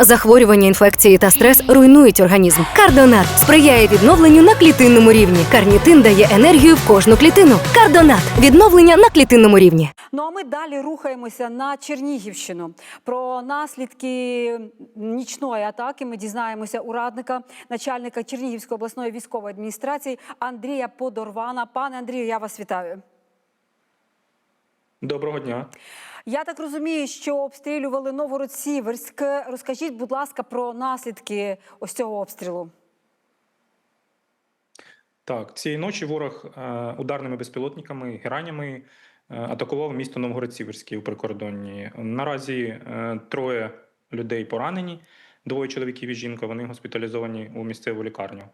Захворювання, інфекції та стрес руйнують організм. Кардонат сприяє відновленню на клітинному рівні. Карнітин дає енергію в кожну клітину. Кардонат відновлення на клітинному рівні. Ну а ми далі рухаємося на Чернігівщину. Про наслідки нічної атаки ми дізнаємося у радника начальника Чернігівської обласної військової адміністрації Андрія Подорвана. Пане Андрію, я вас вітаю. Доброго дня. Я так розумію, що обстрілювали Новгород-Сіверськ. Розкажіть, будь ласка, про наслідки ось цього обстрілу. Так, цієї ночі ворог е, ударними безпілотниками, геранями е, атакував місто Новгород-Сіверське у прикордонні. Наразі е, троє людей поранені, двоє чоловіків і жінка. Вони госпіталізовані у місцеву лікарню.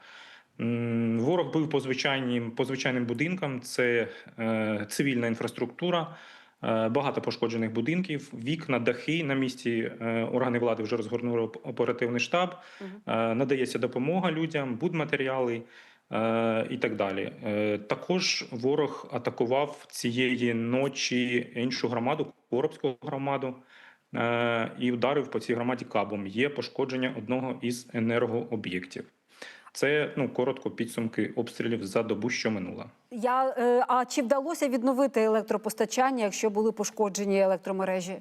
Ворог бив по звичайним, по звичайним будинкам. Це е, цивільна інфраструктура. е, Багато пошкоджених будинків, вікна, дахи на місці. е, Органи влади вже розгорнули оперативний штаб. Е, Надається допомога людям, будматеріали е, і так далі. Е, Також ворог атакував цієї ночі іншу громаду, Коробську громаду, е, і ударив по цій громаді кабом. Є пошкодження одного із енергооб'єктів. Це ну коротко підсумки обстрілів за добу, що минула. Я, е, а чи вдалося відновити електропостачання, якщо були пошкоджені електромережі?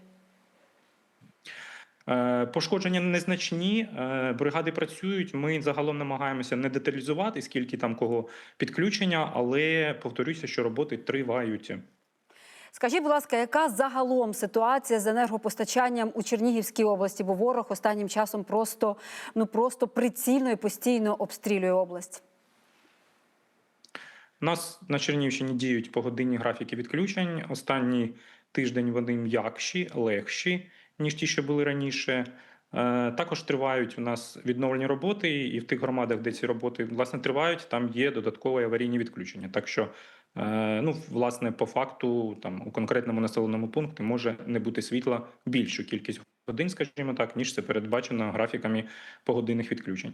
Е, Пошкодження незначні, е, бригади працюють. Ми загалом намагаємося не деталізувати, скільки там кого підключення, але повторюся, що роботи тривають. Скажіть, будь ласка, яка загалом ситуація з енергопостачанням у Чернігівській області? Бо ворог останнім часом просто ну просто прицільно і постійно обстрілює область. Нас на Чернігівщині діють погодинні графіки відключень. Останній тиждень вони м'якші, легші, ніж ті, що були раніше. Е, Також тривають у нас відновлені роботи, і в тих громадах, де ці роботи власне тривають, там є додаткові аварійні відключення. Так що, ну, власне, по факту, там у конкретному населеному пункті може не бути світла більшу кількість годин, скажімо так, ніж це передбачено графіками погодинних відключень.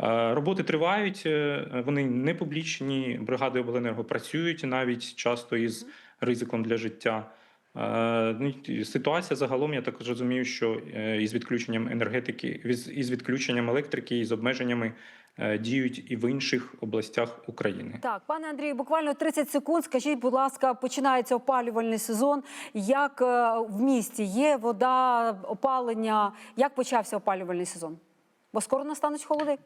Е, Роботи тривають, е, вони не публічні. Бригади обленерго працюють навіть часто із ризиком для життя. Е, ну, і Ситуація загалом, я так розумію, що е, із відключенням енергетики, із відключенням електрики, із обмеженнями е, діють і в інших областях України. Так, пане Андрію, буквально 30 секунд. Скажіть, будь ласка, починається опалювальний сезон. Як в місті є вода, опалення? Як почався опалювальний сезон? Бо скоро настануть холоди.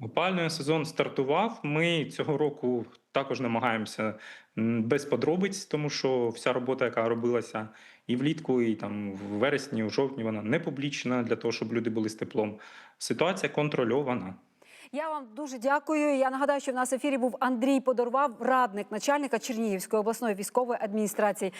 Опалювальний сезон стартував. Ми цього року також намагаємося без подробиць, тому що вся робота, яка робилася і влітку, і там в вересні, у жовтні, вона не публічна для того, щоб люди були з теплом. Ситуація контрольована. Я вам дуже дякую. Я нагадаю, що в нас в ефірі був Андрій Подорвав, радник начальника Чернігівської обласної військової адміністрації.